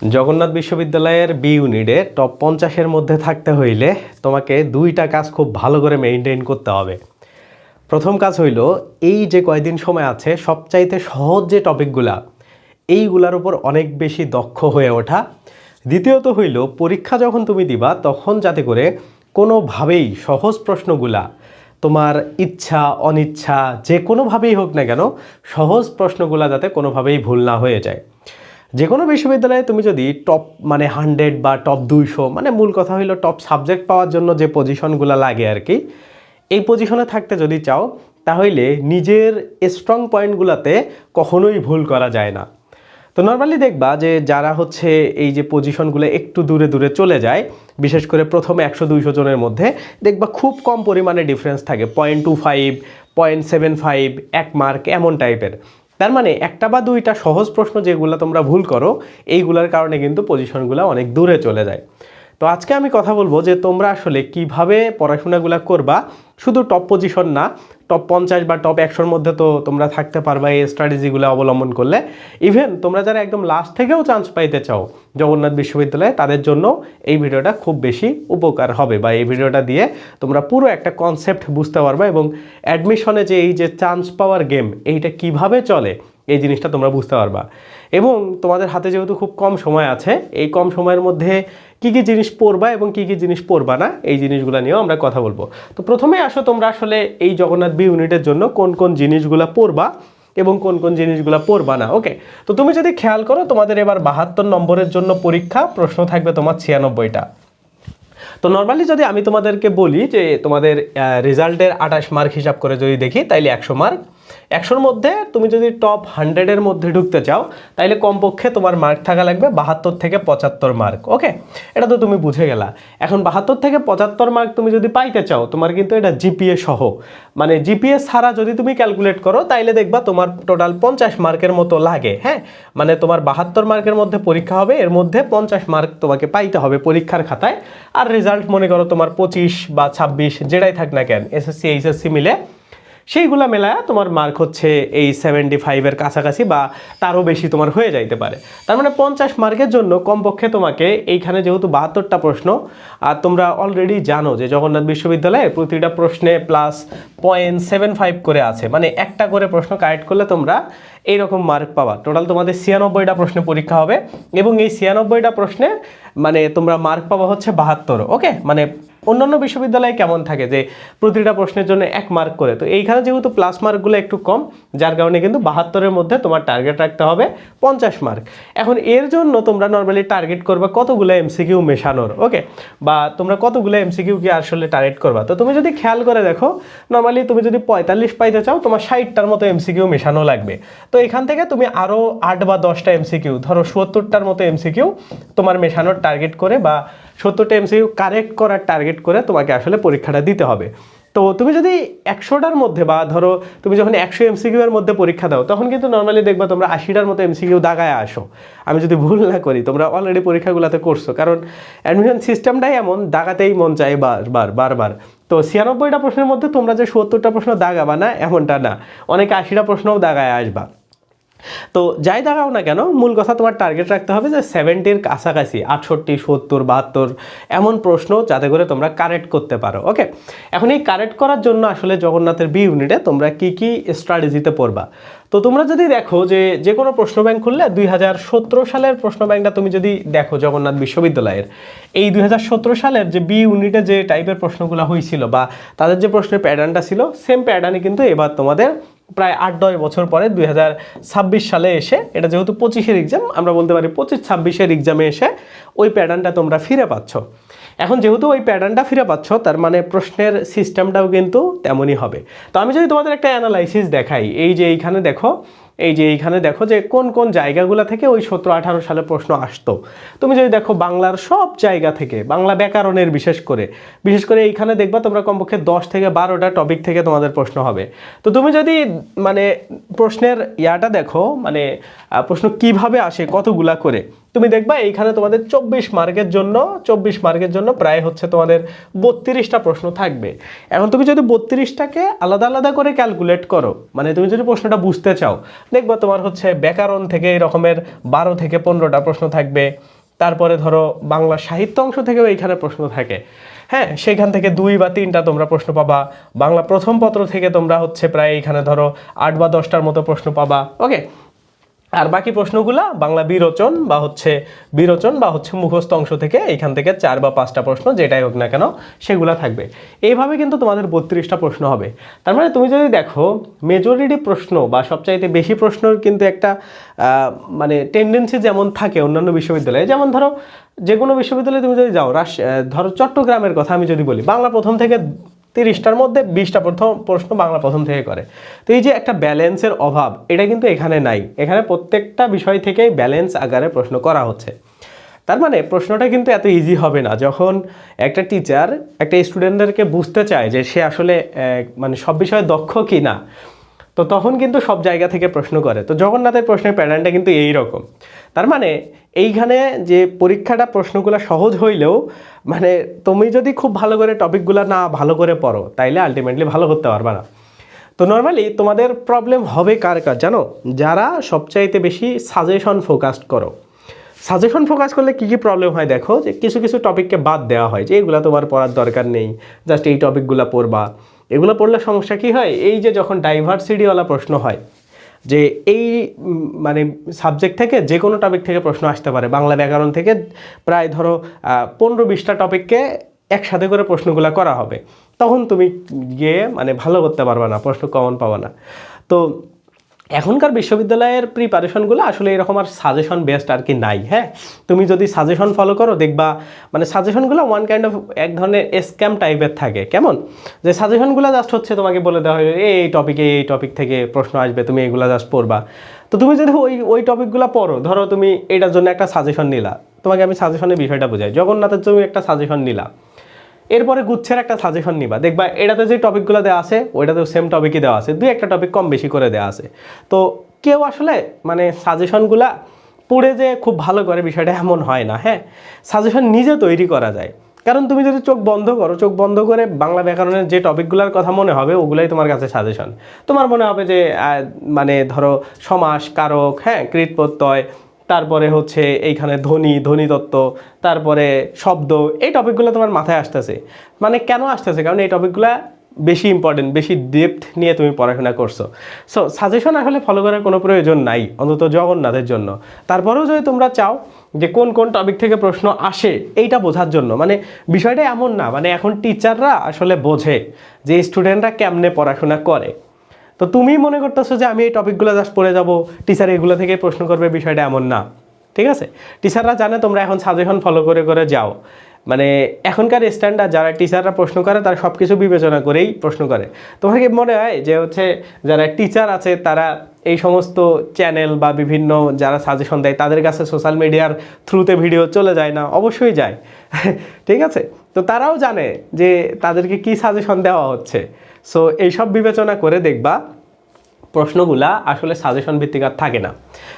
জগন্নাথ বিশ্ববিদ্যালয়ের বি ইউনিটে টপ পঞ্চাশের মধ্যে থাকতে হইলে তোমাকে দুইটা কাজ খুব ভালো করে মেনটেন করতে হবে। প্রথম কাজ হইল, এই যে কয়দিন সময় আছে, সবচাইতে সহজ যে টপিকগুলা এইগুলার উপর অনেক বেশি দক্ষ হয়ে ওঠা। দ্বিতীয়ত হইল, পরীক্ষা যখন তুমি দিবা, তখন যাতে করে কোনোভাবেই সহজ প্রশ্নগুলা, তোমার ইচ্ছা, অনিচ্ছা, যে কোনোভাবেই হোক না কেন, সহজ প্রশ্নগুলা যাতে কোনোভাবেই ভুল না হয়ে যায়। যে কোনো বিশ্ববিদ্যালয়ে তুমি যদি টপ মানে হান্ড্রেড বা টপ দুইশো মানে মূল কথা হইল টপ সাবজেক্ট পাওয়ার জন্য যে পজিশনগুলো লাগে আর কি এই পজিশনে থাকতে যদি চাও, তাহলে নিজের স্ট্রং পয়েন্টগুলোতে কখনোই ভুল করা যায় না। তো নর্মালি দেখবা যে যারা হচ্ছে এই যে পজিশনগুলো একটু দূরে দূরে চলে যায়, বিশেষ করে প্রথমে একশো দুইশো জনের মধ্যে, দেখবা খুব কম পরিমাণে ডিফারেন্স থাকে। Point two five point seven five এক মার্ক এমন টাইপের তার মানে একটা বা দুইটা সহজ প্রশ্ন যেগুলো তোমরা ভুল করো, এইগুলোর কারণে কিন্তু পজিশনগুলো অনেক দূরে চলে যায়। তো আজকে আমি কথা বলব যে তোমরা আসলে কীভাবে পড়াশোনাগুলো করবা, শুধু টপ পজিশন না টপ পঞ্চাশ বা টপ একশোর মধ্যে তো তোমরা থাকতে পারবা এই স্ট্র্যাটেজিগুলো অবলম্বন করলে। ইভেন তোমরা যারা একদম লাস্ট থেকেও চান্স পাইতে চাও জগন্নাথ বিশ্ববিদ্যালয়ে, তাদের জন্য এই ভিডিওটা খুব বেশি উপকার হবে বা এই ভিডিওটা দিয়ে তোমরা পুরো একটা কনসেপ্ট বুঝতে পারবা এবং অ্যাডমিশনে যে এই যে চান্স পাওয়ার গেম এইটা কীভাবে চলে, এই জিনিসটা তোমরা বুঝতে পারবা। এবং তোমাদের হাতে যেহেতু খুব কম সময় আছে, এই কম সময়ের মধ্যে কি কি জিনিস পড়বা এবং কি কি জিনিস পড়বা না, এই জিনিসগুলো নিয়েও আমরা কথা বলব। তো প্রথমে আসো তোমরা আসলে এই জগন্নাথ বি ইউনিটের জন্য কোন কোন জিনিসগুলো পড়বা এবং কোন কোন জিনিসগুলো পড়বা না ওকে তো তুমি যদি খেয়াল করো, তোমাদের এবার বাহাত্তর নম্বরের জন্য পরীক্ষা, প্রশ্ন থাকবে তোমার ছিয়ানব্বইটা। তো নর্মালি যদি আমি তোমাদেরকে বলি যে তোমাদের রেজাল্টের আঠাশ মার্ক হিসাব করে যদি দেখি, তাইলে একশো মার্ক একশোর মধ্যে তুমি যদি টপ হান্ড্রেডের মধ্যে ঢুকতে চাও, তাইলে কমপক্ষে তোমার মার্ক থাকা লাগবে বাহাত্তর থেকে পঁচাত্তর মার্ক ওকে এটা তো তুমি বুঝে গেলা। এখন বাহাত্তর থেকে পঁচাত্তর মার্ক তুমি যদি পাইতে চাও, তোমার কিন্তু এটা জিপিএ সহ। মানে জিপিএ ছাড়া যদি তুমি ক্যালকুলেট করো, তাইলে দেখবা তোমার টোটাল পঞ্চাশ মার্কের মতো লাগে হ্যাঁ? মানে তোমার বাহাত্তর মার্কের মধ্যে পরীক্ষা হবে, এর মধ্যে পঞ্চাশ মার্ক তোমাকে পাইতে হবে পরীক্ষার খাতায়। আর রেজাল্ট মনে করো তোমার পঁচিশ বা ছাব্বিশ, যেটাই থাক না কেন এসএসসি এইচএসসি মিলে সেইগুলা মেলায় তোমার মার্ক হচ্ছে এই সেভেন্টি ফাইভের কাছাকাছি বা তারও বেশি তোমার হয়ে যাইতে পারে। তার মানে পঞ্চাশ মার্কের জন্য কমপক্ষে তোমাকে এইখানে যেহেতু বাহাত্তরটা প্রশ্ন, আর তোমরা অলরেডি জানো যে জগন্নাথ বিশ্ববিদ্যালয়ে প্রতিটা প্রশ্নে প্লাস পয়েন্ট সেভেন ফাইভ করে আছে। মানে একটা করে প্রশ্ন কারেক্ট করলে তোমরা এইরকম মার্ক পাবা। টোটাল তোমাদের ছিয়ানব্বইটা প্রশ্নে পরীক্ষা হবে এবং এই ছিয়ানব্বইটা প্রশ্নে মানে তোমরা মার্ক পাবা হচ্ছে বাহাত্তর ওকে মানে অন্যান্য বিশ্ববিদ্যালয়ে কেমন থাকে যে প্রতিটা প্রশ্নের জন্য এক মার্ক করে? তো এইখানে যেহেতু প্লাস মার্কগুলো একটু কম, যার কারণে কিন্তু বাহাত্তরের মধ্যে তোমার টার্গেট রাখতে হবে পঞ্চাশ মার্ক এখন এর জন্য তোমরা নর্মালি টার্গেট করবা কতগুলো এমসিকিউ মেশানোর ওকে বা তোমরা কতগুলো এমসিকিউ কি আসলে টার্গেট করবা? তো তুমি যদি খেয়াল করে দেখো নর্মালি তুমি যদি পঁয়তাল্লিশ পাইতে চাও, তোমার ষাটটার মতো এমসিকিউ মেশানো লাগবে। তো এখান থেকে তুমি আরও আট বা দশটা এমসিকিউ ধরো সত্তরটার মতো এমসিকিউ তোমার মেশানোর টার্গেট করে বা সত্তরটা এমসিকিউ কারেক্ট করার টার্গেট করে তোমাকে আসলে পরীক্ষাটা দিতে হবে। তো তুমি যদি একশোটার মধ্যে বা ধরো তুমি যখন একশো এমসিকিউ এর মধ্যে পরীক্ষা দাও, তখন কিন্তু নর্মালি দেখবা তোমরা আশিটার মতো এমসিকিউ দাগায় আসো। আমি যদি ভুল না করি, তোমরা অলরেডি পরীক্ষাগুলোতে করছ। কারণ অ্যাডমিশন সিস্টেমটাই এমন, দাগাতেই মন চায় বারবার বারবার তো ছিয়ানব্বইটা প্রশ্নের মধ্যে তোমরা যে সত্তরটা প্রশ্ন দাগাবা না, এমনটা না। অনেকে আশিটা প্রশ্নও দাগায় আসবা। তো যাই দাঁড়াও না কেন, মূল কথা তোমার টার্গেট রাখতে হবে যে সেভেন্টির কাছাকাছি, আটষট্টি, সত্তর, বাহাত্তর এমন প্রশ্ন যাতে করে তোমরা কারেক্ট করতে পারো ওকে এখন এই কারেক্ট করার জন্য আসলে জগন্নাথের বি ইউনিটে তোমরা কি কি স্ট্র্যাটেজিতে পড়বা? তো তোমরা যদি দেখো যে যে কোনো প্রশ্ন ব্যাংক খুললে দুই হাজার সতেরো সালের প্রশ্ন ব্যাংকটা তুমি যদি দেখো জগন্নাথ বিশ্ববিদ্যালয়ের, এই দুই হাজার সতেরো সালের যে বি ইউনিটে যে টাইপের প্রশ্নগুলো হয়েছিল বা তাদের যে প্রশ্নের প্যাটার্নটা ছিল সেম প্যাটার্নই কিন্তু এবার তোমাদের প্রায় আট, দশ বছর পরে দুই হাজার ছাব্বিশ সালে এসে, এটা যেহেতু পঁচিশের এক্সাম আমরা বলতে পারি পঁচিশ ছাব্বিশের এক্সামে এসে ওই প্যাটার্নটা তোমরা ফিরে পাচ্ছ। এখন যেহেতু ওই প্যাটার্নটা ফিরে পাচ্ছ, তার মানে প্রশ্নের সিস্টেমটাও কিন্তু তেমনই হবে। তো আমি যদি তোমাদের একটা অ্যানালাইসিস দেখাই, এই যে এইখানে দেখো এই যে এইখানে দেখো যে কোন কোন জায়গাগুলো থেকে ওই সতেরো আঠারো সালে প্রশ্ন আসতো। তুমি যদি দেখো বাংলার সব জায়গা থেকে, বাংলা ব্যাকরণের বিশেষ করে বিশেষ করে এইখানে দেখবা তোমরা কমপক্ষে দশ থেকে বারোটা টপিক থেকে তোমাদের প্রশ্ন হবে। তো তুমি যদি মানে প্রশ্নের ইয়াটা দেখো মানে প্রশ্ন কীভাবে আসে, কতগুলা করে, তুমি দেখবা এইখানে তোমাদের চব্বিশ মার্কের জন্য, চব্বিশ মার্কের জন্য প্রায় হচ্ছে তোমাদের বত্রিশটা প্রশ্ন থাকবে। এখন তুমি যদি বত্রিশটাকে আলাদা আলাদা করে ক্যালকুলেট করো মানে তুমি যদি প্রশ্নটা বুঝতে চাও দেখবা তোমার হচ্ছে ব্যাকরণ থেকে এই রকমের বারো থেকে পনেরোটা প্রশ্ন থাকবে। তারপরে ধরো বাংলা সাহিত্য অংশ থেকেও এইখানে প্রশ্ন থাকে। হ্যাঁ সেখান থেকে দুই বা তিনটা তোমরা প্রশ্ন পাবা। বাংলা প্রথম পত্র থেকে তোমরা হচ্ছে প্রায় এইখানে ধরো আট বা দশটার মতো প্রশ্ন পাবা। ওকে আর বাকি প্রশ্নগুলা বাংলা বিরোচন বা হচ্ছে বিরোচন বা হচ্ছে মুখস্থ অংশ থেকে এখান থেকে চার বা পাঁচটা প্রশ্ন, যেটাই হোক না কেন, সেগুলা থাকবে। এইভাবে কিন্তু তোমাদের বত্রিশটা প্রশ্ন হবে। তার মানে তুমি যদি দেখো মেজরিটি প্রশ্ন বা সবচাইতে বেশি প্রশ্নর কিন্তু একটা মানে টেন্ডেন্সি যেমন থাকে অন্যান্য বিশ্ববিদ্যালয়ে, যেমন ধরো যে কোনো বিশ্ববিদ্যালয়ে তুমি যদি যাও, রাশ, ধরো চট্টগ্রামের কথা আমি যদি বলি, বাংলা প্রথম থেকে তিরিশটার মধ্যে বিশটা প্রথম প্রশ্ন বাংলা প্রথম থেকে করে। তো এই যে একটা ব্যালেন্সের অভাব, এটা কিন্তু এখানে নাই। এখানে প্রত্যেকটা বিষয় থেকেই ব্যালেন্স আকারে প্রশ্ন করা হচ্ছে। তার মানে প্রশ্নটা কিন্তু এত ইজি হবে না। যখন একটা টিচার একটা স্টুডেন্টদেরকে বুঝতে চায় যে সে আসলে মানে সব বিষয়ে দক্ষ কি না তো তখন কিন্তু সব জায়গা থেকে প্রশ্ন করে। তো জগন্নাথের প্রশ্নের প্যাটার্নটা কিন্তু এই রকম। তার মানে এইখানে যে পরীক্ষাটা প্রশ্নগুলো সহজ হইলেও মানে তুমি যদি খুব ভালো করে টপিকগুলো না ভালো করে পড়ো, তাইলে আলটিমেটলি ভালো করতে পারবে না। তো নর্মালি তোমাদের প্রবলেম হবে কার কার জানো? যারা সবচাইতে বেশি সাজেশন ফোকাসড করো। সাজেশন ফোকাস করলে কী কী প্রবলেম হয় দেখো? যে কিছু কিছু টপিককে বাদ দেওয়া হয়, যে এগুলো তোমার পড়ার দরকার নেই জাস্ট এই টপিকগুলো পড়বা। এগুলো পড়লে সমস্যা কি হয়? এই যে যখন ডাইভার্সিটিওয়ালা প্রশ্ন হয়, যে এই মানে সাবজেক্ট থেকে যে কোনো টপিক থেকে প্রশ্ন আসতে পারে। বাংলা ব্যাকরণ থেকে প্রায় ধরো পনেরো বিশটা টপিককে একসাথে করে প্রশ্নগুলো করা হবে। তখন তুমি গিয়ে মানে ভালো করতে পারবে না, প্রশ্ন কমন পাবে না। তো এখনকার বিশ্ববিদ্যালয়ের প্রিপারেশনগুলো আসলে এরকম আর সাজেশন বেস্ট আর কি নাই হ্যাঁ? তুমি যদি সাজেশন ফলো করো, দেখবা মানে সাজেশনগুলো ওয়ান কাইন্ড অফ এক ধরনের স্ক্যাম টাইপের থাকে, কেমন? যে সাজেশনগুলো জাস্ট হচ্ছে তোমাকে বলে দেওয়া হয়, এই টপিকে এই টপিক থেকে প্রশ্ন আসবে, তুমি এগুলো জাস্ট পড়বা। তো তুমি যদি ওই ওই টপিকগুলো পড়ো, ধরো তুমি এটার জন্য একটা সাজেশন নিলা, তোমাকে আমি সাজেশনের বিষয়টা বোঝাই, জগন্নাথের তুমি একটা সাজেশন নিলা। এরপরে গুচ্ছের একটা সাজেশন নিবা। দেখবা এটাতে যে টপিকগুলো দেওয়া আছে, ওইটাতেও সেম টপিকই দেওয়া আছে। দুই একটা টপিক কম বেশি করে দেওয়া আছে। তো কেউ আসলে মানে সাজেশনগুলা পড়ে যে খুব ভালো করে বিষয়টা এমন হয় না হ্যাঁ? সাজেশন নিজে তৈরি করা যায়। কারণ তুমি যদি চোখ বন্ধ করো, চোখ বন্ধ করে বাংলা ব্যাকরণের যে টপিকগুলোর কথা মনে হবে, ওগুলাই তোমার কাছে সাজেশন তোমার মনে হবে যে মানে ধরো সমাস, কারক হ্যাঁ কৃত প্রত্যয় তারপরে হচ্ছে এইখানে ধ্বনি ধ্বনি তত্ত্ব তারপরে শব্দ, এই টপিকগুলো তোমার মাথায় আসতেছে। মানে কেন আসতেছে? কারণ এই টপিকগুলো বেশি ইম্পর্টেন্ট বেশি ডেপথ নিয়ে তুমি পড়াশোনা করছ। সো সাজেশন আসলে ফলো করার কোনো প্রয়োজন নাই, অন্তত জগন্নাথের জন্য। তারপরেও যদি তোমরা চাও যে কোন কোন টপিক থেকে প্রশ্ন আসে, এইটা বোঝার জন্য মানে বিষয়টা এমন না মানে এখন টিচাররা আসলে বোঝে যে স্টুডেন্টরা কেমনে পড়াশোনা করে। তো তুমি মনে করতেছো যে আমি এই টপিকগুলো জাস্ট পড়ে যাব টিচার এগুলো থেকে প্রশ্ন করবে, বিষয়টা এমন না, ঠিক আছে? টিচাররা জানে, তোমরা এখন সাজেশন ফলো করে করে যাও। মানে এখনকার স্ট্যান্ডার্ড যারা টিচাররা প্রশ্ন করে, তারা সব কিছু বিবেচনা করেই প্রশ্ন করে। তোমার কি মনে হয় যে হচ্ছে যারা টিচার আছে, তারা এই সমস্ত চ্যানেল বা বিভিন্ন যারা সাজেশন দেয়, তাদের কাছে সোশ্যাল মিডিয়ার থ্রুতে ভিডিও চলে যায় না? অবশ্যই যায়। ঠিক আছে? তো তারাও জানে যে তাদেরকে কি সাজেশন দেওয়া হচ্ছে। সো এইসব বিবেচনা করে দেখবা প্রশ্নগুলা আসলে সাজেশন ভিত্তিক আর থাকে না।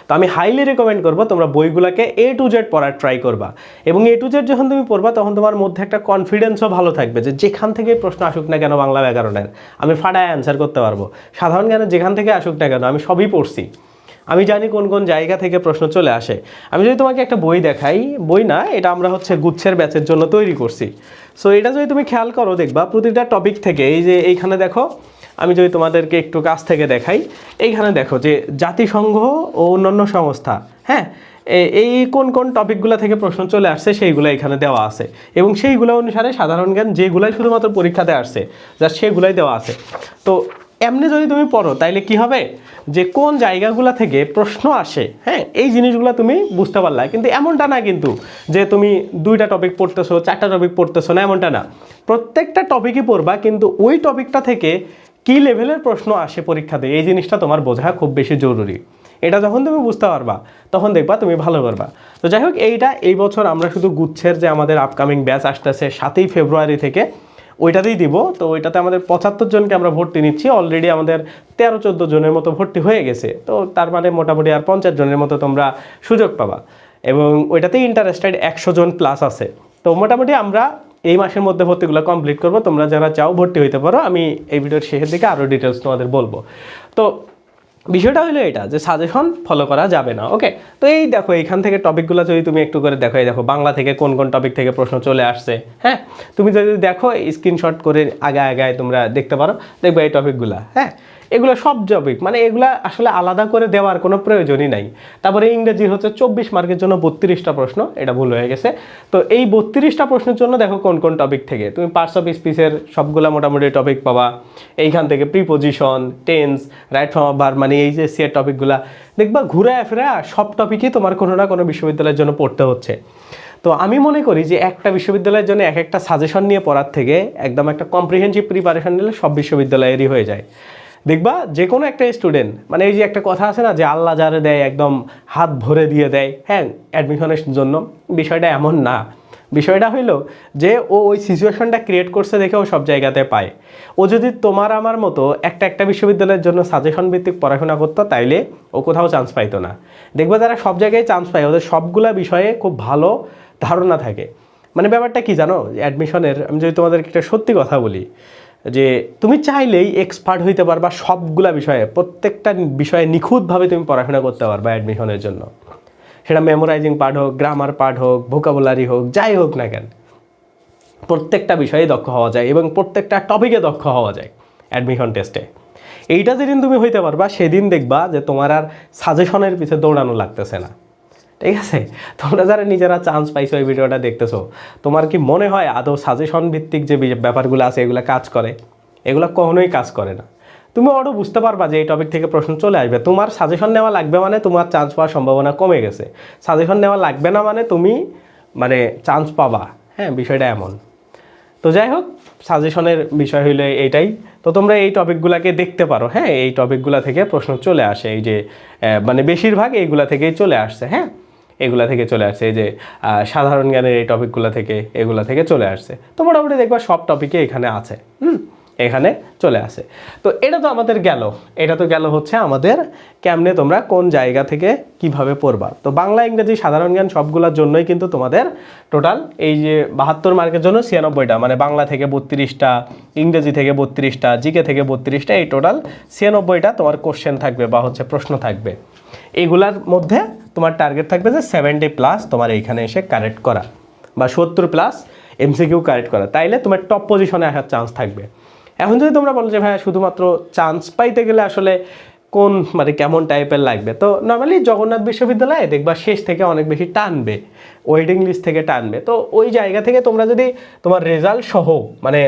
তো আমি হাইলি রেকমেন্ড করব তোমরা বইগুলোকে এ টু জেড পড়ার ট্রাই করবা। এবং এ টু জেড যখন তুমি পড়বা, তখন তোমার মধ্যে একটা কনফিডেন্সও ভালো থাকবে যে যেখান থেকে প্রশ্ন আসুক না কেন বাংলা ব্যাকরণের, আমি ফাটায় অ্যান্সার করতে পারব। সাধারণ জ্ঞানে যেখান থেকে আসুক না কেন, আমি সবই পড়ছি। আমি জানি কোন কোন জায়গা থেকে প্রশ্ন চলে আসে। আমি যদি তোমাকে একটা বই দেখাই, বই না, এটা আমরা হচ্ছে গুচ্ছের ব্যাচের জন্য তৈরি করছি। সো এটা যদি তুমি খেয়াল করো, দেখবা প্রতিটা টপিক থেকে, এই যে এইখানে দেখো, আমি যদি তোমাদেরকে একটু কাছ থেকে দেখাই, এইখানে দেখো যে জাতিসংঘ ও অন্যান্য সংস্থা হ্যাঁ? এই কোন কোন টপিকগুলো থেকে প্রশ্ন চলে আসছে, সেইগুলো এখানে দেওয়া আছে। এবং সেইগুলো অনুসারে সাধারণ জ্ঞান যেগুলাই শুধুমাত্র পরীক্ষাতে আসছে যা সেগুলাই দেওয়া আছে। তো এমনি যদি তুমি পড়ো, তাইলে কি হবে? যে কোন জায়গাগুলো থেকে প্রশ্ন আসে হ্যাঁ এই জিনিসগুলো তুমি বুঝতে পারলা। কিন্তু এমনটা না কিন্তু যে তুমি দুইটা টপিক পড়তেছো, চারটা টপিক পড়তেছো, না, এমনটা না। প্রত্যেকটা টপিকই পড়বা, কিন্তু ওই টপিকটা থেকে কি লেভেলের প্রশ্ন আসে পরীক্ষাতে এই জিনিসটা তোমার বোঝা খুব বেশি জরুরি। এটা যখন তুমি বুঝতে পারবা, তখন দেখবা তুমি ভালো করবা। তো যাই হোক, এইটা এই বছর আমরা শুধু গুচ্ছের যে আমাদের আপকামিং ব্যাচ আসতেছে, সাতই ফেব্রুয়ারি থেকে ওইটাতেই দিব। তো ওইটাতে আমাদের পঁচাত্তর জনকে আমরা ভর্তি নিচ্ছি। অলরেডি আমাদের তেরো, চোদ্দ জনের মতো ভর্তি হয়ে গেছে। তো তার মানে মোটামুটি আর পঞ্চাশ জনের মতো তোমরা সুযোগ পাবা। এবং ওইটাতেই ইন্টারেস্টেড একশো জন প্লাস আছে। তো মোটামুটি আমরা এই মাসের মধ্যে ভর্তিগুলো কমপ্লিট করব। তোমরা যারা চাও ভর্তি হইতে পারো। আমি এই ভিডিওর শেষের দিকে আরও ডিটেলস তোমাদের বলব। তো বিষয়টা হলো এটা, যে সাজেশন ফলো করা যাবে না ওকে তো এই দেখো, এইখান থেকে টপিকগুলো যদি তুমি একটু করে দেখো, এই দেখো, বাংলা থেকে কোন কোন টপিক থেকে প্রশ্ন চলে আসছে হ্যাঁ? তুমি যদি দেখো স্ক্রিনশট করে আগে আগায় তোমরা দেখতে পারো, দেখবে এই টপিকগুলো হ্যাঁ? এগুলো সব টপিক মানে এগুলা আসলে আলাদা করে দেওয়ার কোনো প্রয়োজনই নাই। তারপরে ইংরেজি হচ্ছে চব্বিশ মার্কের জন্য বত্রিশটা প্রশ্ন, এটা ভুল হয়ে গেছে। তো এই বত্রিশটা প্রশ্নের জন্য দেখো কোন কোন টপিক থেকে। তুমি পার্টস অফ স্পিচের সবগুলা মোটামুটি টপিক পাবা। এইখান থেকে প্রিপোজিশন টেন্স রাইট ফর্ম বার মানে এই যে সিয়ার টপিকগুলা দেখবা ঘুরে ফেরা সব টপিকই তোমার কোনো না কোনো বিশ্ববিদ্যালয়ের জন্য পড়তে হচ্ছে। তো আমি মনে করি যে একটা বিশ্ববিদ্যালয়ের জন্য এক একটা সাজেশন নিয়ে পড়ার থেকে একদম একটা কম্প্রিহেন্সিভ প্রিপারেশন নিলে সব বিশ্ববিদ্যালয়েরই হয়ে যায়। দেখবা যে কোনো একটা স্টুডেন্ট মানে এই যে একটা কথা আছে না যে আল্লাহ যারে দেয় একদম হাত ভরে দিয়ে দেয় হ্যাঁ অ্যাডমিশনের জন্য। বিষয়টা এমন না। বিষয়টা হইল যে ও ওই সিচুয়েশনটা ক্রিয়েট করছে দেখে ও সব জায়গাতে পায়। ও যদি তোমার আমার মতো একটা একটা বিশ্ববিদ্যালয়ের জন্য সাজেশন ভিত্তিক পড়াশোনা করতো, তাইলে ও কোথাও চান্স পাইতো না। দেখবে যারা সব জায়গায় চান্স পায়, ওদের সবগুলা বিষয়ে খুব ভালো ধারণা থাকে। মানে ব্যাপারটা কি জানো? অ্যাডমিশনের আমি যদি তোমাদেরকে একটা সত্যি কথা বলি যে তুমি চাইলেই এক্সপার্ট হইতে পারবা সবগুলা বিষয়ে, প্রত্যেকটা বিষয়ে নিখুঁতভাবে তুমি পড়াশোনা করতে পারবা অ্যাডমিশনের জন্য। সেটা মেমোরাইজিং পার্ট হোক গ্রামার পার্ট হোক ভোকাবুলারি হোক, যাই হোক না কেন। প্রত্যেকটা বিষয়ে দক্ষ হওয়া যায় এবং প্রত্যেকটা টপিকে দক্ষ হওয়া যায় অ্যাডমিশন টেস্টে এইটা যেদিন তুমি হইতে পারবা, সেদিন দেখবা যে তোমার আর সাজেশনের পিছে দৌড়ানো লাগতেছে না। ঠিক আছে? তোমরা যারা নিজেরা চান্স পাইছো এই ভিডিওটা দেখতেছো, তোমার কি মনে হয় আদৌ সাজেশন ভিত্তিক যে ব্যাপারগুলো আছে, এগুলো কাজ করে? এগুলো কখনোই কাজ করে না। তুমি আরও বুঝতে পারবা যে এই টপিক থেকে প্রশ্ন চলে আসবে। তোমার সাজেশন নেওয়া লাগবে মানে তোমার চান্স পাওয়ার সম্ভাবনা কমে গেছে। সাজেশন নেওয়া লাগবে না মানে তুমি মানে চান্স পাবা। হ্যাঁ বিষয়টা এমন। তো যাই হোক সাজেশনের বিষয় হইলে এইটাই। তো তোমরা এই টপিকগুলোকে দেখতে পারো হ্যাঁ? এই টপিকগুলো থেকে প্রশ্ন চলে আসে। এই যে মানে বেশিরভাগ এইগুলা থেকেই চলে আসছে হ্যাঁ? এগুলা থেকে চলে আসছে। এই যে সাধারণ জ্ঞানের এই টপিকগুলো থেকে এগুলা থেকে চলে আসছে। তো মোটামুটি দেখবা সব টপিকে এখানে আছে, হুম? এখানে চলে আসে। তো এটা তো আমাদের গেল। এটা তো গেল হচ্ছে আমাদের কেমনে তোমরা কোন জায়গা থেকে কীভাবে পড়বা। তো বাংলা, ইংরেজি, সাধারণ জ্ঞান সবগুলোর জন্যই কিন্তু তোমাদের টোটাল এই যে বাহাত্তর মার্কের জন্য ছিয়ানব্বইটা মানে বাংলা থেকে বত্রিশটা, ইংরেজি থেকে বত্রিশটা, জিকে থেকে বত্রিশটা, এই টোটাল ছিয়ানব্বইটা তোমার কোশ্চেন থাকবে বা হচ্ছে প্রশ্ন থাকবে। এগুলার মধ্যে তোমার টার্গেট থাকবে যে সেভেন্টি প্লাস তোমার এইখানে এসে কারেক্ট করা বা সত্তর প্লাস এমসিকিউ কারেক্ট করা। তাইলে তোমার টপ পজিশনে আসার চান্স থাকবে। এখন যদি তোমরা বলো যে, ভাইয়া, শুধুমাত্র চান্স পাইতে গেলে আসলে কোন মানে কেমন টাইপের লাগবে? তো নর্মালি জগন্নাথ বিশ্ববিদ্যালয়ে দেখবা শেষ থেকে অনেক বেশি টানবে ওয়েটিং লিস্ট থেকে টানবে। তো ওই জায়গা থেকে তোমরা যদি তোমার রেজাল্ট সহ মানে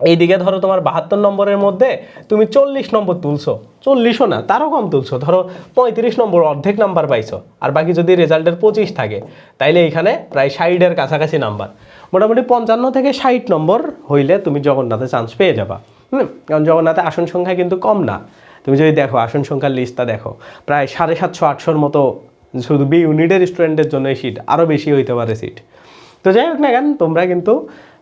এইদিকে ধরো তোমার বাহাত্তর নম্বরের মধ্যে তুমি চল্লিশ নম্বর তুলছো। চল্লিশও না, তারও কম তুলছো। ধরো পঁয়ত্রিশ নম্বর অর্ধেক নাম্বার পাইছো, আর বাকি যদি রেজাল্টের পঁচিশ থাকে, তাইলে এখানে প্রায় ষাটের কাছাকাছি নাম্বার। মোটামুটি পঞ্চান্ন থেকে ষাট নম্বর হইলে তুমি জগন্নাথে চান্স পেয়ে যাবা। হুম? কারণ জগন্নাথে আসন সংখ্যা কিন্তু কম না। তুমি যদি দেখো, আসন সংখ্যার লিস্টটা দেখো, প্রায় সাড়ে সাতশো, আটশোর মতো শুধু বি ইউনিটের স্টুডেন্টের জন্য সিট আরও বেশি হইতে পারে সিট তো যাই হোক না কেন, তোমরা কিন্তু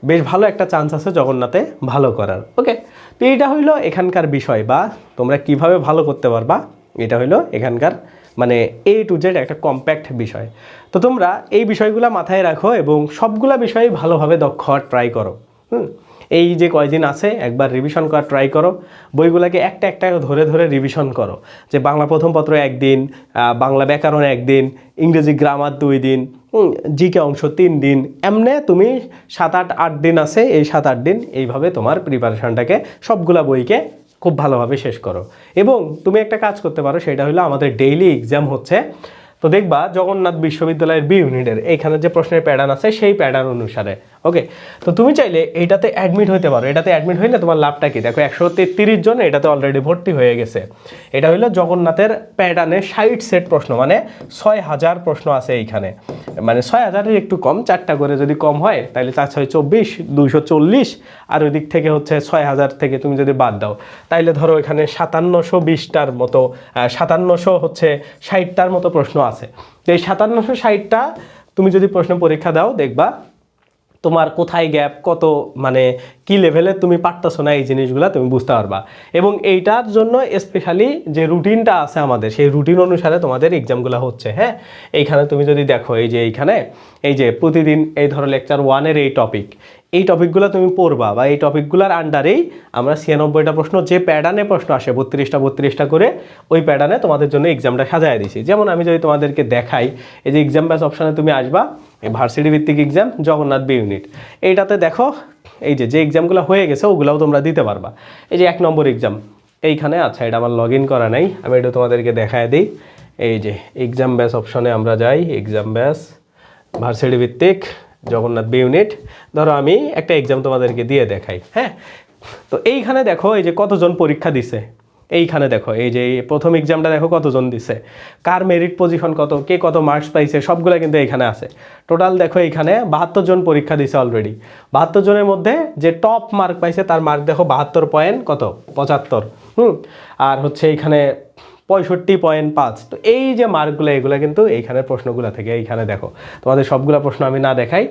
বেশ ভালো একটা চান্স আছে জগন্নাথে ভালো করার। ওকে তো এইটা হইল এখানকার বিষয় বা তোমরা কীভাবে ভালো করতে পারবা, এটা হইল এখানকার মানে এ টু জেড একটা কম্প্যাক্ট বিষয়। তো তোমরা এই বিষয়গুলো মাথায় রাখো এবং সবগুলা বিষয়ে ভালোভাবে দক্ষ ট্রাই করো। হুম এই যে কয়দিন আছে, একবার রিভিশন করার ট্রাই করো। বইগুলোকে একটা একটা ধরে ধরে রিভিশন করো। যে বাংলা প্রথম পত্র একদিন বাংলা ব্যাকরণ একদিন, ইংরেজি গ্রামার দুই দিন জিকে অংশ তিন দিন, এমনে তুমি সাত আট আট দিন আছে, এই সাত আট দিন এইভাবে তোমার প্রিপারেশনটাকে সবগুলা বইকে খুব ভালোভাবে শেষ করো। এবং তুমি একটা কাজ করতে পারো, সেটা হলো আমাদের ডেইলি এক্সাম হচ্ছে। তো দেখবা জগন্নাথ বিশ্ববিদ্যালয়ের বি ইউনিটের এইখানে যে প্রশ্নের প্যাটার্ন আছে, সেই প্যাটার্ন অনুসারে। ওকে তো তুমি চাইলে এটাতে অ্যাডমিট হতে পারো। এটাতে অ্যাডমিট হইলে তোমার লাভটা কি? দেখো, একশো তেত্রিশ জন এটাতে অলরেডি ভর্তি হয়ে গেছে। এটা হলো জগন্নাথের প্যাটার্নে ষাট সেট প্রশ্ন মানে ছয় হাজার প্রশ্ন আছে এইখানে। মানে ছয় হাজারের একটু কম, চারটা করে যদি কম হয় তাহলে চার ছয় চব্বিশ, দুইশো চল্লিশ, আর ওই দিক থেকে হচ্ছে ছয় হাজার থেকে তুমি যদি বাদ দাও, তাইলে ধরো এখানে সাতান্নশো বিশটার মতো সাতান্নশো হচ্ছে ষাটটার মতো প্রশ্ন আছে। তো এই সাতান্নশো ষাটটা তুমি যদি প্রশ্ন পরীক্ষা দাও, দেখবা তোমার কোথায় গ্যাপ কত মানে কি লেভেলে তুমি পারতেছো না এই জিনিসগুলো তুমি বুঝতে পারবা। এবং এইটার জন্য স্পেশালি যে রুটিনটা আছে আমাদের, সেই রুটিন অনুসারে তোমাদের এক্সামগুলো হচ্ছে হ্যাঁ? এইখানে তুমি যদি দেখো, এই যে এইখানে, এই যে প্রতিদিন এই ধরো লেকচার ওয়ানের এই টপিক এই টপিকগুলো তুমি পড়বা বা এই টপিকগুলোর আন্ডারেই আমরা ছিয়ানব্বইটা প্রশ্ন, যে প্যাডানে প্রশ্ন আসে, বত্রিশটা বত্রিশটা করে, ওই প্যাডানে তোমাদের জন্য এক্সামটা সাজায় দিছি। যেমন আমি যদি তোমাদেরকে দেখাই, এই যে এক্সাম ব্যাস অপশানে তুমি আসবা, এই ভার্সিটি ভিত্তিক এক্সাম জগন্নাথ বি ইউনিট এইটাতে দেখো, এই যে যে এক্সামগুলো হয়ে গেছে, ওগুলাও তোমরা দিতে পারবা। এই যে এক নম্বর এক্সাম এইখানে আচ্ছা এটা আমার লগ ইন করা নাই, আমি এটা তোমাদেরকে দেখায় দিই। এই যে এক্সাম ব্যাস অপশনে আমরা যাই এক্সাম ব্যাস ভার্সিটি ভিত্তিক জগন্নাথ বি ইউনিট ধরো আমি একটা এক্সাম তোমাদেরকে দিয়ে দেখাই হ্যাঁ? তো এইখানে দেখো এই যে কতজন পরীক্ষা দিছে, এইখানে দেখো এই যে প্রথম এক্সামটা দেখো কতজন দিছে, কার মেরিট পজিশন কত, কে কত মার্কস পাইছে, সবগুলো কিন্তু এইখানে আছে। টোটাল দেখো এইখানে বাহাত্তর জন পরীক্ষা দিছে অলরেডি বাহাত্তর জনের মধ্যে যে টপ মার্ক পাইছে, তার মার্ক দেখো বাহাত্তর পয়েন্ট কত? পঁচাত্তর। হুম? আর হচ্ছে এইখানে পঁয়ষট্টি পয়েন্ট পাঁচ। তো এই যে মার্কগুলো, এগুলো কিন্তু এইখানের প্রশ্নগুলো থেকে, এইখানে দেখো। তোমাদের সবগুলো প্রশ্ন আমি না দেখাই,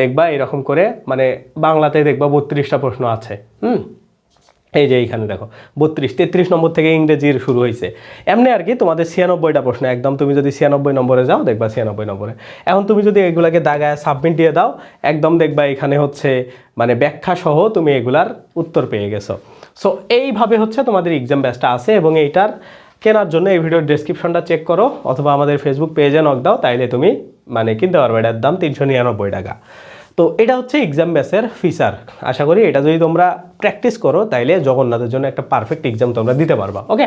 দেখবা এরকম করে মানে বাংলাতে দেখবা বত্রিশটা প্রশ্ন আছে, হুম? এই যে এইখানে দেখো, বত্রিশ, তেত্রিশ নম্বর থেকে ইংরেজির শুরু হয়েছে এমনি আর কি তোমাদের ছিয়ানব্বইটা প্রশ্ন, একদম তুমি যদি ছিয়ানব্বই নম্বরে যাও, দেখবা ছিয়ানব্বই নম্বরে। এখন তুমি যদি এগুলাকে দাগায় সাবমিট দিয়ে দাও, একদম দেখবা এখানে হচ্ছে মানে ব্যাখ্যা সহ তুমি এগুলার উত্তর পেয়ে গেছো। সো এইভাবে হচ্ছে তোমাদের এক্সাম ব্যাচটা আছে এবং এইটার কেনার জন্য এই ভিডিওর ডিসক্রিপশনটা চেক করো, অথবা আমাদের ফেসবুক পেজে নক দাও, তাইলে তুমি মানে কিনতে পারবে। এটার দাম তিনশো নিরানব্বই টাকা। তো এটা হচ্ছে এক্সাম ব্যাসের ফিচার আশা করি এটা যদি তোমরা প্র্যাকটিস করো, তাইলে জগন্নাথের জন্য একটা পারফেক্ট এক্সাম তোমরা দিতে পারবা ওকে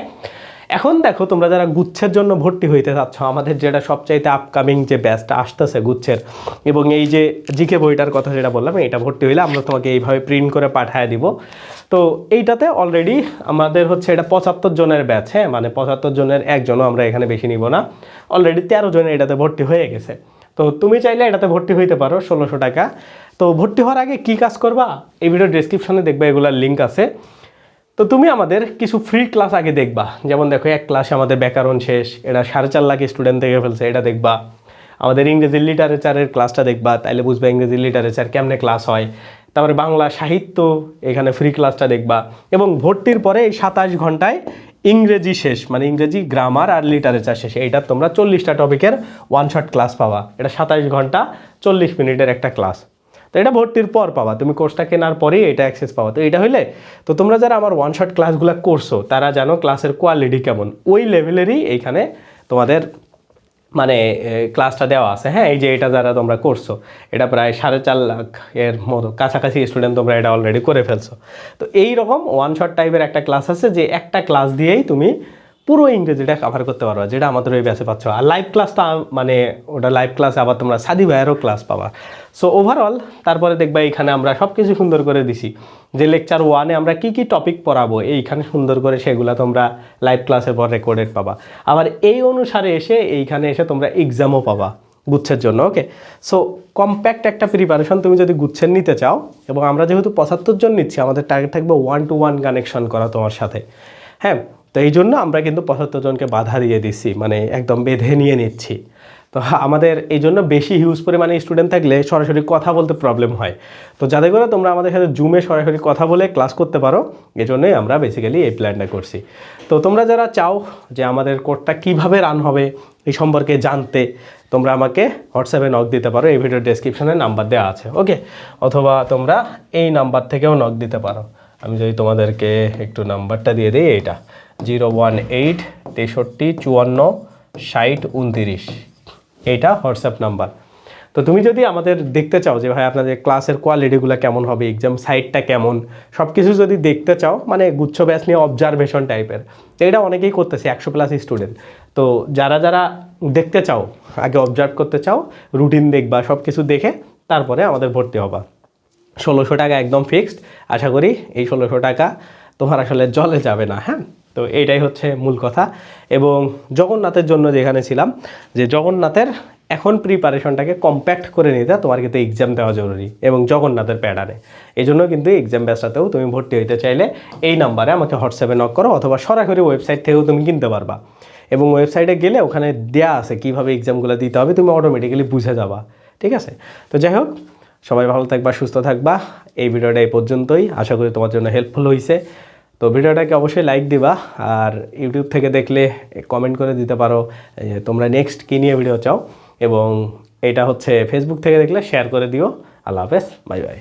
এখন দেখো, তোমরা যারা গুচ্ছের জন্য ভর্তি হইতে চাচ্ছ আমাদের যেটা সবচাইতে আপকামিং যে ব্যাচটা আসতেছে গুচ্ছের, এবং এই যে জিকে বইটার কথা যেটা বললাম এটা ভর্তি হইলে আমরা তোমাকে এইভাবে প্রিন্ট করে পাঠায় দিব। তো এইটাতে অলরেডি আমাদের হচ্ছে এটা পঁচাত্তর জনের ব্যাচ হ্যাঁ? মানে পঁচাত্তর জনের একজনও আমরা এখানে বেশি নিব না। অলরেডি তেরো জনের এটাতে ভর্তি হয়ে গেছে। তো তুমি চাইলে এটাতে ভর্তি হইতে পারো, ষোলোশো টাকা। তো ভর্তি হওয়ার আগে কি কাজ করবা? এই ভিডিও ডিসক্রিপশনে দেখবে, এগুলার লিঙ্ক আছে। তো তুমি আমাদের কিছু ফ্রি ক্লাস আগে দেখবা। যেমন দেখো, এক ক্লাসে আমাদের ব্যাকরণ শেষ, এটা সাড়ে চার লাখ স্টুডেন্ট থেকে ফেলছে, এটা দেখবা। আমাদের ইংরেজি লিটারেচারের ক্লাসটা দেখবা, তাইলে বুঝবা ইংরেজি লিটারেচার কেমনে ক্লাস হয়। তারপরে বাংলা সাহিত্য, এখানে ফ্রি ক্লাসটা দেখবা। এবং ভর্তির পরে এই সাতাশ ঘন্টায় ইংরেজি শেষ মানে ইংরেজি গ্রামার আর লিটারেচার শেষ। এইটা তোমরা চল্লিশটা টপিকের ওয়ান শট ক্লাস পাবা। এটা সাতাশ ঘণ্টা চল্লিশ মিনিটের একটা ক্লাস তো এটা ভর্তির পর পাবা। তুমি কোর্সটা কেনার পরেই এটা অ্যাক্সেস পাবা। তো এটা হইলে, তো তোমরা যারা আমার ওয়ান শট ক্লাসগুলো করছ, তারা জানো ক্লাসের কোয়ালিটি কেমন। ওই লেভেলেরই এইখানে তোমাদের মানে ক্লাসটা দেওয়া আছে। হ্যাঁ এই যে এটা যারা তোমরা করছ, এটা প্রায় সাড়ে চার লাখ এর মতো কাছাকাছি স্টুডেন্ট তোমরা এটা অলরেডি করে ফেলছো। তো এই রকম ওয়ান শট টাইপের একটা ক্লাস আছে যে একটা ক্লাস দিয়েই তুমি পুরো ইংরেজিটা কভার করতে পারবা, যেটা আমাদের ওই ব্যাচে পাচ্ছ। আর লাইভ ক্লাসটা মানে ওটা লাইভ ক্লাসে আবার তোমরা সাদি ভাইয়েরও ক্লাস পাবা। সো ওভারঅল তারপরে দেখবা এইখানে আমরা সব কিছু সুন্দর করে দিছি। যে লেকচার ওয়ানে আমরা কি কি টপিক পড়াবো, এইখানে সুন্দর করে সেগুলো তোমরা লাইভ ক্লাসের পর রেকর্ডেড পাবা। আবার এই অনুসারে এসে এইখানে এসে তোমরা এক্সামও পাবা গুচ্ছের জন্য ওকে সো কম্প্যাক্ট একটা প্রিপারেশন তুমি যদি গুচ্ছের নিতে চাও, এবং আমরা যেহেতু পঁচাত্তর জন নিচ্ছি, আমাদের টার্গেট থাকবে ওয়ান টু ওয়ান কানেকশন করা তোমার সাথে। হ্যাঁ? তো এই জন্য আমরা কিন্তু পঁচাত্তর জনকে বাধা দিয়ে দিচ্ছি মানে একদম বেঁধে নিয়ে নিচ্ছি। তো আমাদের এই জন্য বেশি হিউজ পরিমাণে স্টুডেন্ট থাকলে সরাসরি কথা বলতে প্রবলেম হয়। তো যাতে করে তোমরা আমাদের সাথে জুমে সরাসরি কথা বলে ক্লাস করতে পারো এই জন্যই আমরা বেসিক্যালি এই প্ল্যানটা করছি। তো তোমরা যারা চাও যে আমাদের কোডটা কীভাবে রান হবে, এই সম্পর্কে জানতে, তোমরা আমাকে হোয়াটসঅ্যাপে নক দিতে পারো, এই ভিডিও ডেসক্রিপশনে নাম্বার দেওয়া আছে ওকে অথবা তোমরা এই নাম্বার থেকেও নক দিতে পারো। আমি যদি তোমাদেরকে একটু নাম্বারটা দিয়ে দিই, এইটা। জিরো ওয়ান এইট, তেষট্টি, চুয়ান্ন, ষাট উনতিরিশ এইটা হোয়াটসঅ্যাপ নাম্বার। তো তুমি যদি আমাদের দেখতে চাও যে ভাই আপনাদের ক্লাসের কোয়ালিটিগুলো কেমন হবে এক্সাম সাইটটা কেমন সব কিছু যদি দেখতে চাও মানে গুচ্ছ ব্যাস নিয়ে অবজারভেশন টাইপের এটা অনেকেই করতেছে, একশো প্লাস স্টুডেন্ট তো যারা যারা দেখতে চাও, আগে অবজার্ভ করতে চাও রুটিন দেখবা সব কিছু দেখে তারপরে আমাদের ভর্তি হবা। ষোলোশো টাকা একদম ফিক্সড আশা করি এই ষোলোশো টাকা তোমার আসলে জলে যাবে না হ্যাঁ? তো এইটাই হচ্ছে মূল কথা। এবং জগন্নাথের জন্য যেখানে ছিলাম, যে জগন্নাথের এখন প্রিপারেশনটাকে কম্প্যাক্ট করে নিতে তোমার কিন্তু এক্সাম দেওয়া জরুরি এবং জগন্নাথের প্যাডারে এই জন্য কিন্তু এক্সাম ব্যাচটাতেও তুমি ভর্তি হইতে চাইলে এই নাম্বারে আমাকে হোয়াটসঅ্যাপে নক করো অথবা সরাসরি ওয়েবসাইট থেকেও তুমি কিনতে পারবা। এবং ওয়েবসাইটে গেলে ওখানে দেয়া আছে কীভাবে এক্সামগুলো দিতে হবে, তুমি অটোমেটিক্যালি বুঝে যাবা। ঠিক আছে? তো যাই হোক, সবাই ভালো থাকবা, সুস্থ থাকবা। এই ভিডিওটা এই পর্যন্তই। আশা করি তোমার জন্য হেল্পফুল হয়েছে তো ভিডিওটাকে অবশ্যই লাইক দিবা আর ইউটিউব থেকে দেখলে কমেন্ট করে দিতে পারো তোমরা নেক্সট কী নিয়ে ভিডিও চাও এবং এটা হচ্ছে ফেসবুক থেকে দেখলে শেয়ার করে দিও। আল্লাহ হাফেজ বাই বাই